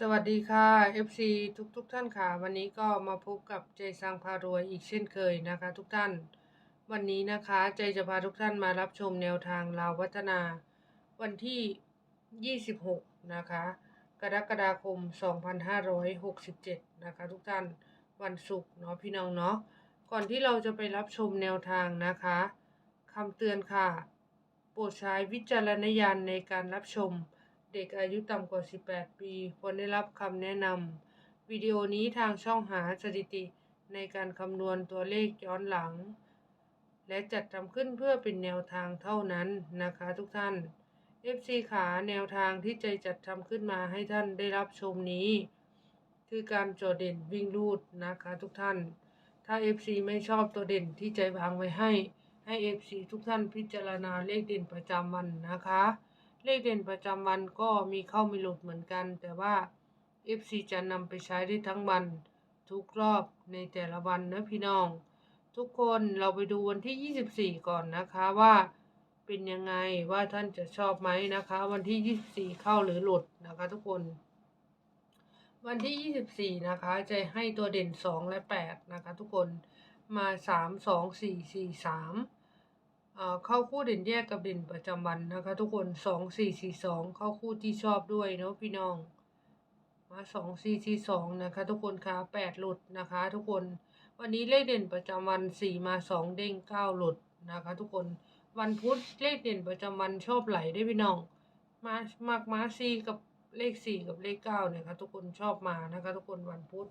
สวัสดีค่ะ FC ทุกทุกๆท่านค่ะ วันนี้ก็มาพบกับใจสังพารวยอีกเช่นเคยนะคะ ทุกท่าน วันนี้นะคะใจจะพาทุกท่านมารับชมแนวทางลาววัฒนา วันที่ 26 นะคะ กรกฎาคม 2567 นะคะ ทุกท่านวันศุกร์เนาะพี่น้องเนาะก่อนที่เราจะไปรับชมแนวทางนะคะคำเตือนค่ะ โปรดใช้วิจารณญาณในการรับชม เด็กอายุต่ำกว่า 18 ปี ควรได้รับคำแนะนำวิดีโอนี้ทางช่องหาสถิติในการคำนวณตัวเลขย้อนหลัง และจัดทำขึ้นเพื่อเป็นแนวทางเท่านั้นนะคะทุกท่าน FC ขาแนวทางที่ใจจัดทำขึ้นมาให้ท่านได้รับชมนี้ คือการโจดเด่นวิ่งรูดนะคะทุกท่าน ถ้า FC ไม่ชอบตัวเด่นที่ใจวางไว้ให้ ให้ FC ทุกท่านพิจารณาเลขเด่นประจำวันนะคะ เลขเด่นประจำวันก็มีเข้ามีหลุดเหมือนกัน แต่ว่า FC จะนำไปใช้ได้ทั้งวัน ทุกรอบในแต่ละวันนะพี่น้อง ทุกคนเราไปดูวันที่ 24 ก่อนนะคะว่าเป็นยังไงว่าท่านจะชอบไหมนะคะ วันที่ 24 เข้าหรือหลุดนะคะ ทุกคน วันที่ 24 นะคะ จะให้ตัวเด่น 2 และ 8 นะคะ ทุกคนมา 3 2 4 4 3 เอ่อเข้าคู่เด่นแยกกับเด่นประจำวันนะคะ ทุกคน2 4 4 2เข้าคู่ที่ชอบด้วยเนาะพี่น้อง มา2 4 4 2นะคะ ทุกคนคะ8หลุดนะคะ ทุกคนวันนี้เลขเด่นประจำวัน4มา2เด้ง9หลุดนะคะ ทุกคนวันพุธเลขเด่นประจำวันชอบไหลได้พี่น้องมามากมาซีกับเลข4กับเลข9เนี่ยค่ะทุกคนชอบมานะคะ ทุกคนวันพุธ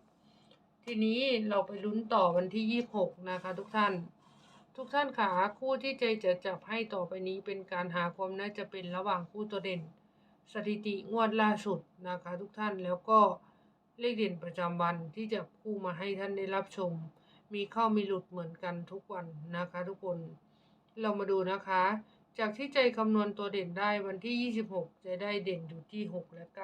ทีนี้เราไปลุ้นต่อวันที่26นะคะ ทุกท่าน ทุกท่านขาคู่ที่ใจจะจับให้ต่อไปนี้เป็นการหาความน่าจะเป็นระหว่างคู่ตัวเด่น สถิติงวดล่าสุดนะคะทุกท่านแล้วก็เลขเด่นประจำวันที่จะคู่มาให้ท่านได้รับชม มีเข้ามีหลุดเหมือนกันทุกวันนะคะ ทุกคนเรามาดูนะคะ จากที่ใจคำนวณตัวเด่นได้วันที่ 26 จะได้เด่นอยู่ที่ 6 และ 9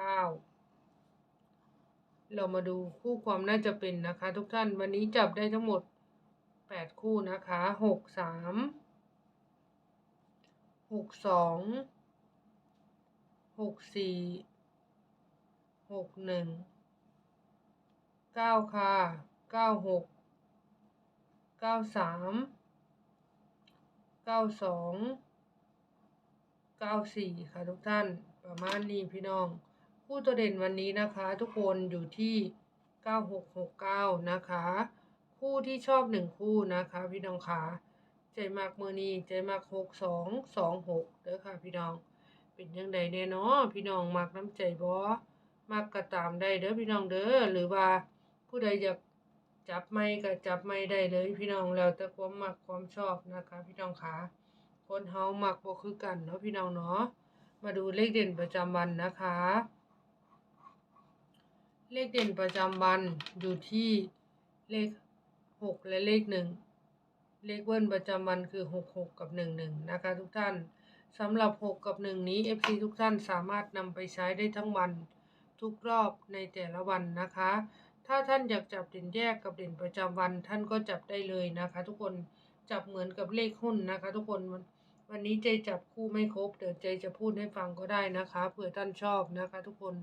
เรามาดูคู่ความน่าจะเป็นนะคะ ทุกท่านวันนี้จับได้ทั้งหมด 8คู่นะคะ6 3 6 2 6 4 6 1 9ค่ะ9 6 9 3 9 2 9 4ค่ะทุกท่านประมาณนี้พี่น้อง คู่ตัวเด่นวันนี้นะคะ ทุกคนอยู่ที่9669นะคะ คู่ที่ชอบหนึ่งคู่นะคะ พี่น้องค่ะใจมากมือนี้ใจมาก6226เด้อค่ะ พี่น้อง เป็นยังไงแน่เนาะพี่น้องมักน้ำใจบ่มักก็ตามได้เด้อพี่น้องเด้อหรือว่าผู้ใดอยากจับไม่ก็จับไม่ได้เลยพี่น้องแล้วแต่ความมักความชอบนะคะ พี่น้องค่ะคนเฮามักบ่คือกันเนาะพี่น้องเนาะมาดูเลขเด่นประจำวันนะคะ เลขเด่นประจำวันอยู่ที่เลข หกและเลขหนึ่งเลขเบิ้ลประจำวันคือหกหกกับหนึ่งหนึ่งนะคะทุกท่านสำหรับหกกับหนึ่งนี้ FC ทุกท่านสามารถนำไปใช้ได้ทั้งวันทุกรอบในแต่ละวันนะคะ ถ้าท่านอยากจับเด่นแยกกับเด่นประจำวัน ท่านก็จับได้เลยนะคะ ทุกคนจับเหมือนกับเลขหุ้นนะคะ ทุกคนวันวันนี้ใจจับคู่ไม่ครบเดี๋ยวใจจะพูดให้ฟังก็ได้นะคะเผื่อท่านชอบนะคะ ทุกคน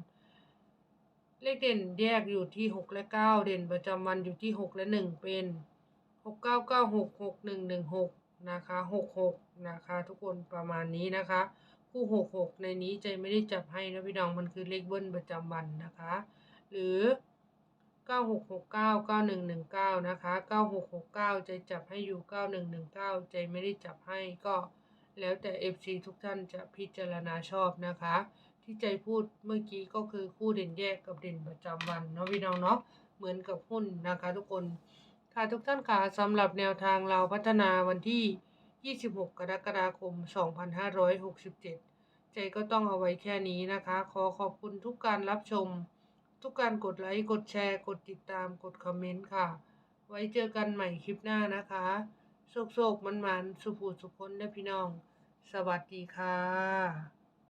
เลขเด่นแยกอยู่ที่หกและเก้าเด่นประจำวันอยู่ที่หกและหนึ่งเป็นหกเก้าเก้าหกหกหนึ่งหนึ่งหกนะคะหกหกนะคะ ทุกคนประมาณนี้นะคะ คู่หกหกในนี้ใจไม่ได้จับให้นะพี่น้องมันคือเลขเบิ้ลประจำวันนะคะ หรือเก้าหกหกเก้าเก้าหนึ่งหนึ่งเก้านะคะเก้าหกหกเก้าใจจับให้อยู่เก้าหนึ่งหนึ่งเก้าใจไม่ได้จับให้ก็แล้วแต่ FC ทุกท่านจะพิจารณาชอบนะคะ ที่ใจพูดเมื่อกี้ก็คือคู่เด่นแยกกับเด่นประจำวันเนาะพี่น้องเนาะเหมือนกับหุ้นนะคะทุกคนค่ะทุกท่านค่ะสำหรับแนวทางเราพัฒนาวันที่ 26 กรกฎาคม 2567 ใจก็ต้องเอาไว้แค่นี้นะคะ ขอขอบคุณทุกการรับชม ทุกการกดไลค์ กดแชร์ กดติดตาม กดคอมเมนต์ค่ะ ไว้เจอกันใหม่คลิปหน้านะคะโศกๆมันๆสุภูสุพนได้อพี่น้อง สวัสดีค่ะ